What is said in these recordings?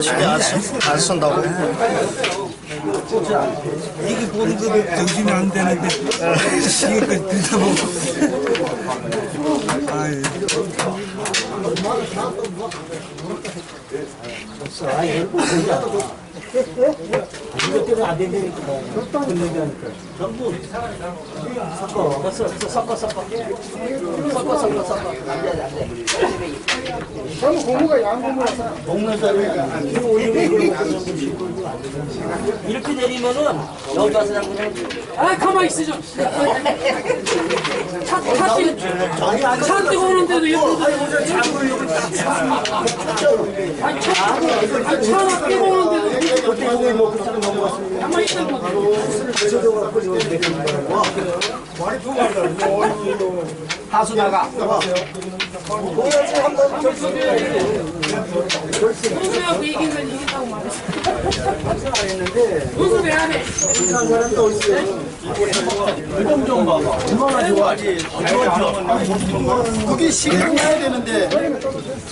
시계 안, 쓴다고? 이게 보는 것도 정신이 안 되는데 이것까지 들여다보고. 아이 이것들은 안 된다니까. 건너가니까. 전부 섞어. 섞어, 섞어, 섞어. 섞어, 섞어, 섞어. 안 돼, 안 돼. 저는 고무가 양고무라서 사람이 이거 올리고 이렇게 내리면은 여기 가서 그냥 아 가만히 있어 좀. 차, 차, 뛰, 차 뛰고 오는데도 옆으로 아니 차, 아니 차 하나 뛰고 오는데도 가만히 있는 거 하수 나가. 운수하고 이긴 건 이긴다고 말했어. 운수 왜안 해? 그게 시계로 놔야 되는데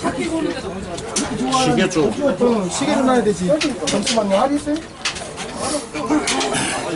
차 뛰고 오는데도 시계 좀. 어, 시계로 놔야 되지 잠시만요 있어요?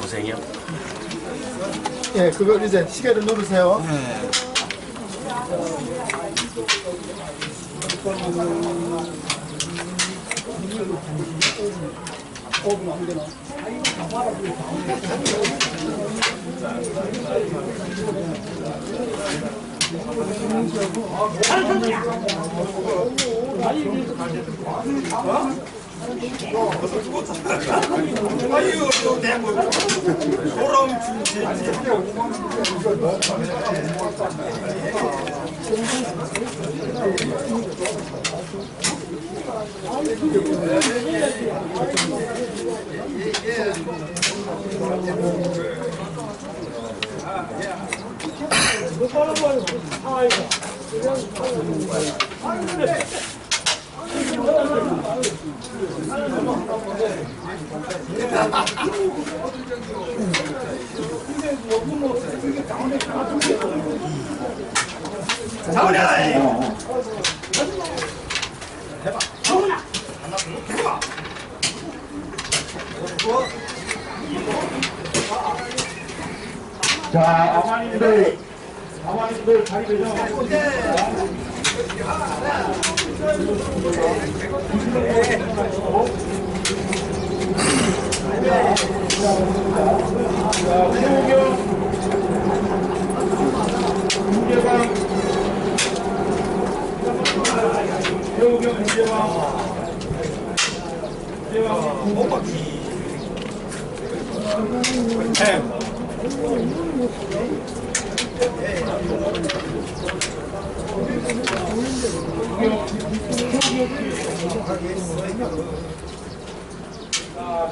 고생이요. 예 그걸 이제 시계를 누르세요 아유, 내 뭐, 소름 줄지. 해봐. 정훈아. 해봐. 자, 어머님들, 어머님들 자리 배정. 자, 최우경, 김재방, 최우경, 김재방, 김재방, 호박기. 자,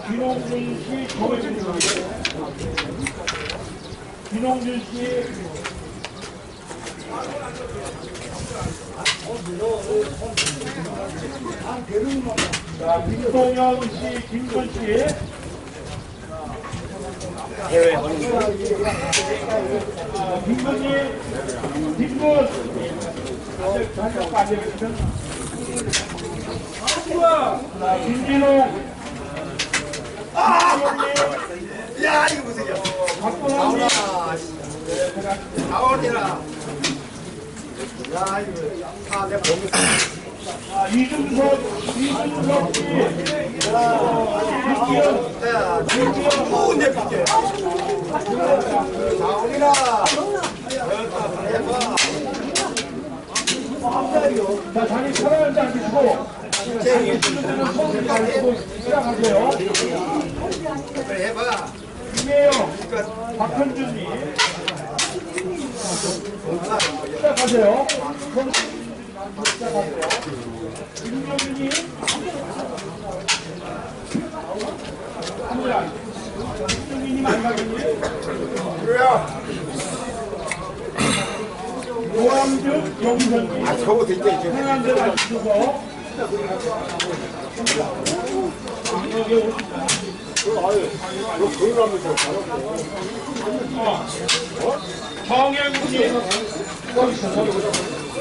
김홍준 씨, 정혜진 씨. 김홍준 씨. 자, 김동현 씨, 김근 씨. 자, 김근이, 김근. 아직 자격 빠지거든. 자, 김진호. 야 이거 보세요 박동원 씨. 나오니라 야 이거 다내 보고 아, 이준석, 이준석 씨. 자, 김기현, 김기현. 좋은데 비게 나오니라 자, 자리 편안하게 앉으시고. 자, 손 가지고 시작하세요. 해봐 김혜영, 박현준이 시작하세요. 노란득 용선기 아, 저거 되게 노란득 아시고 여기 오시죠 정영훈님 기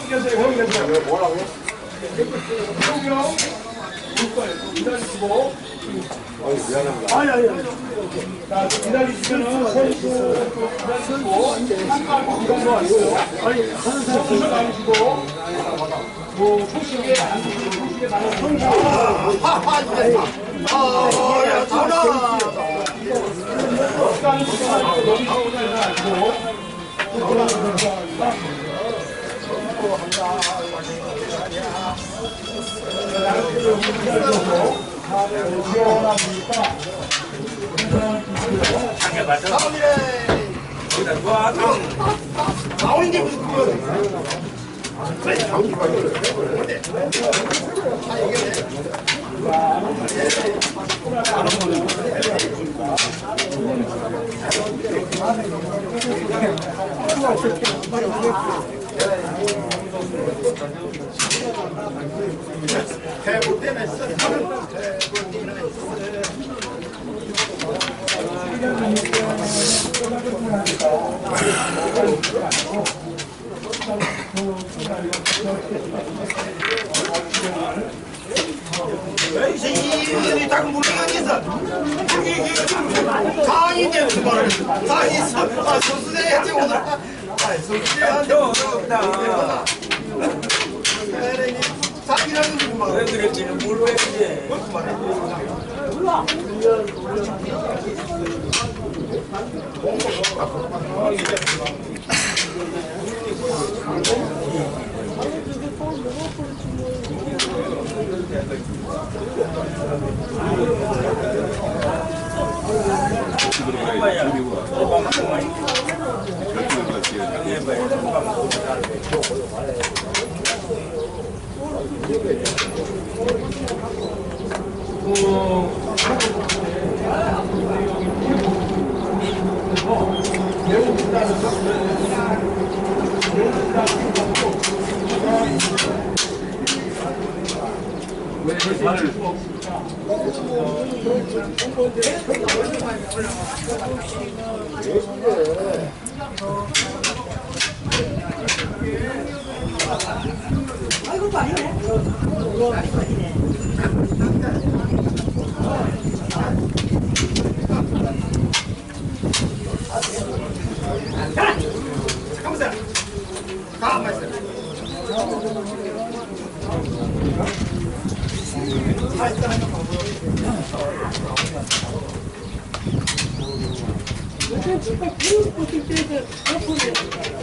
계세요, 거기 계세요. 뭐라고? 소경, 국가에 기다리시고. 아니, 아니, 아니. 자, 기다리시면은 선수 기다리시고, 한발 기다리고 왔어요. 아니, 선수 나오시고, 뭐, 소식에 안, 소식에 나는 선수. 시간을 시간을 너무 시간을 아니고, 시원합니까? 이 분이 자꾸 물러가겠어. 그 말을 아 선수들이 오늘 아 어렵다. 상이라는 누구만 왜 그랬지는 모르겠지. 왜 발을 私がグループを決定で、どこで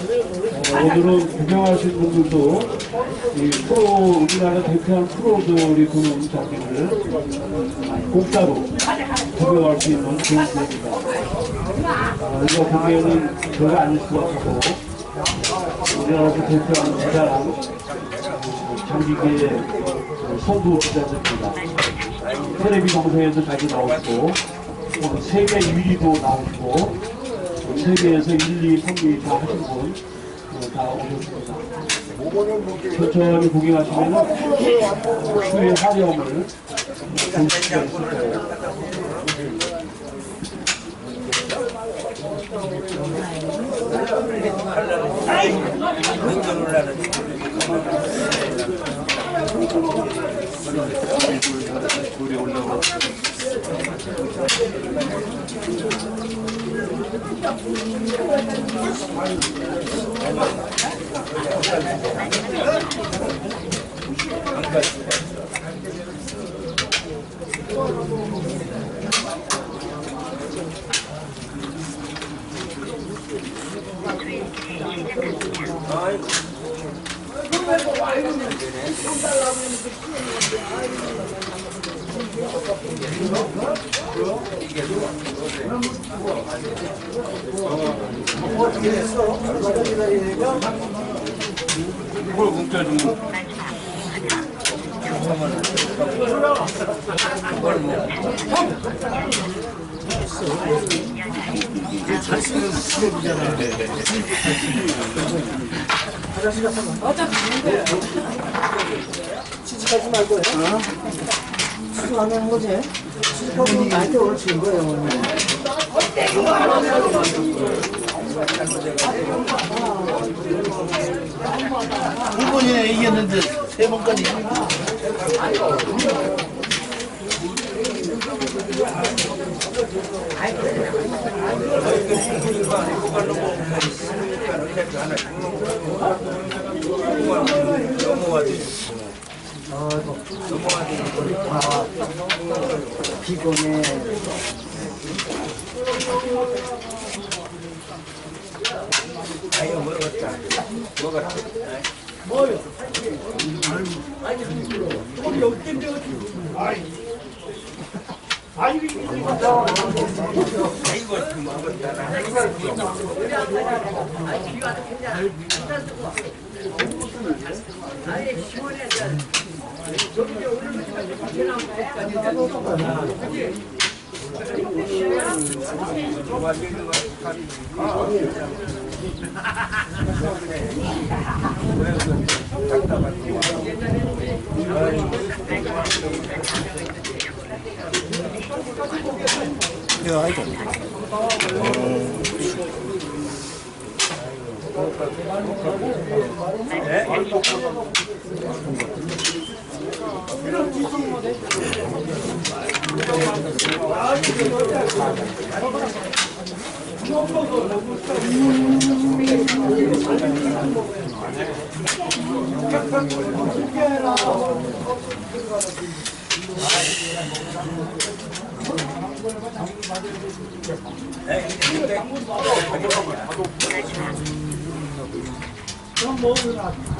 오늘은 구경하신 분들도 이 프로 우리나라 대표한 프로들이 보는 경기를 공짜로 구경할 수 있는 좋은 기회입니다. 아, 이거 보기에는 별거 아닐 수가 없고 우리나라에서 대표하는 대단한 장기계의 선두 기자들입니다. 텔레비 방송에도 자주 나오시고 또 세계 1위도 나오시고 세계에서 1, 2, 3, 2 다 하신 분, 어, 다 오셨습니다. 천천히 구경하시면 수의 화려함을 볼 수가 있을 거예요. Hayır. Bu ve bu ayrı mı? Bunlar abimizi kim ya? Ayrı mı? 취직하지 말고 요. 취직 안 하는 거지? 취직하고 나한테 올친 거예요, 오늘. 두 번이나 이겼는데 세 번까지 피곤해. 이거 아이고 え？ 그럼 먹으라.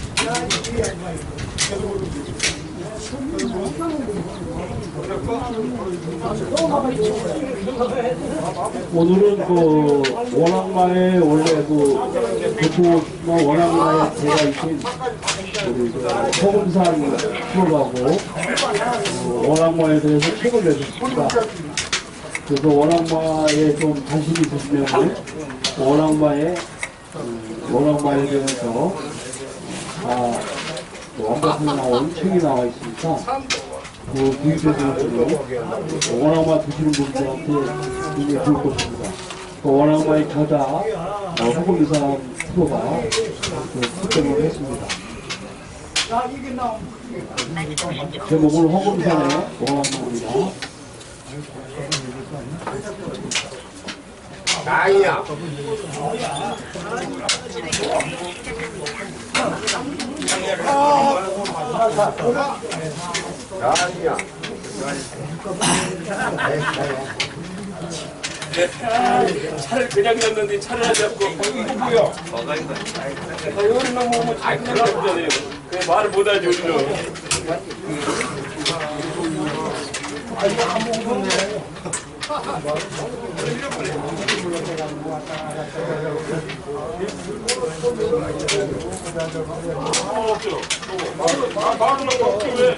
오늘은 그 원악마에 원래 그 대포 원악마에 제가 있신 우리 그 소금산 수업하고 어, 원악마에 대해서 책을 내셨습니다. 그래서 원악마에 좀 관심이 있으시면 원악마에 음, 원악마에 대해서 다 완벽하게 나온 책이 나와 있으니까 그 구입해서 원악마 드시는 분들한테 굉장히 좋을 것입니다. 그 원악마의 저자 어, 후보기사 프로가 그 특정을 했습니다. 제목은 허금산의 원악마입니다. 나이야. 나이야. 차를 그냥 놨는데 차를 안 잡고 이거고요. 이거는 너무 잘 들어가잖아요. 그 말을 못하지 우리는. 없죠. 아, 말도 없죠. 왜?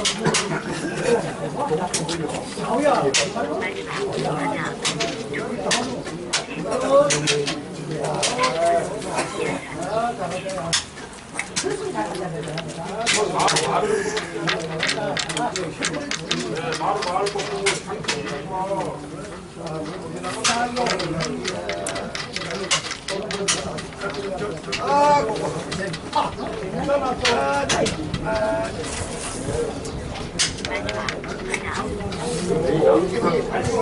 아 Thank you.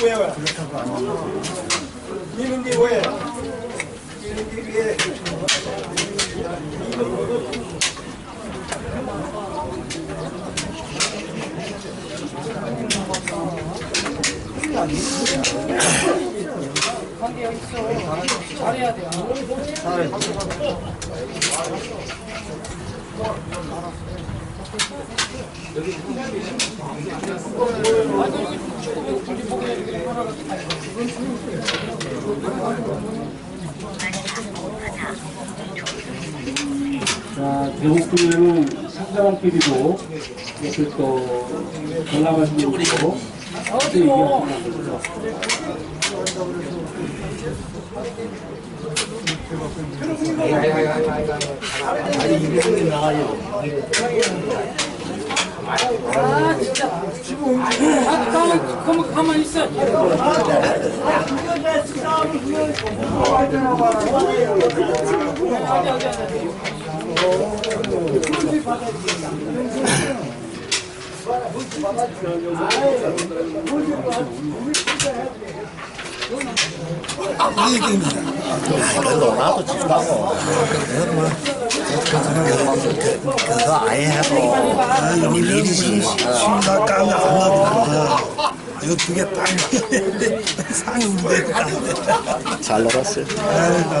돈 미는 게 뭐야? 미는 게 뭐야? 미는 게 왜? 자, 대목구에는 상자랑끼리도 이렇게 또 전화가지고 있고 또 얘기하시는 거죠. 아니 이런 게 나아요. 아, 가만, 가 만, 가만히 있어. 너나도 지금 하고. 그거 아예 해도 여기 심가 까면 안 나도 이거 두개 딱 상인데 잘 놀았어요. 아유 나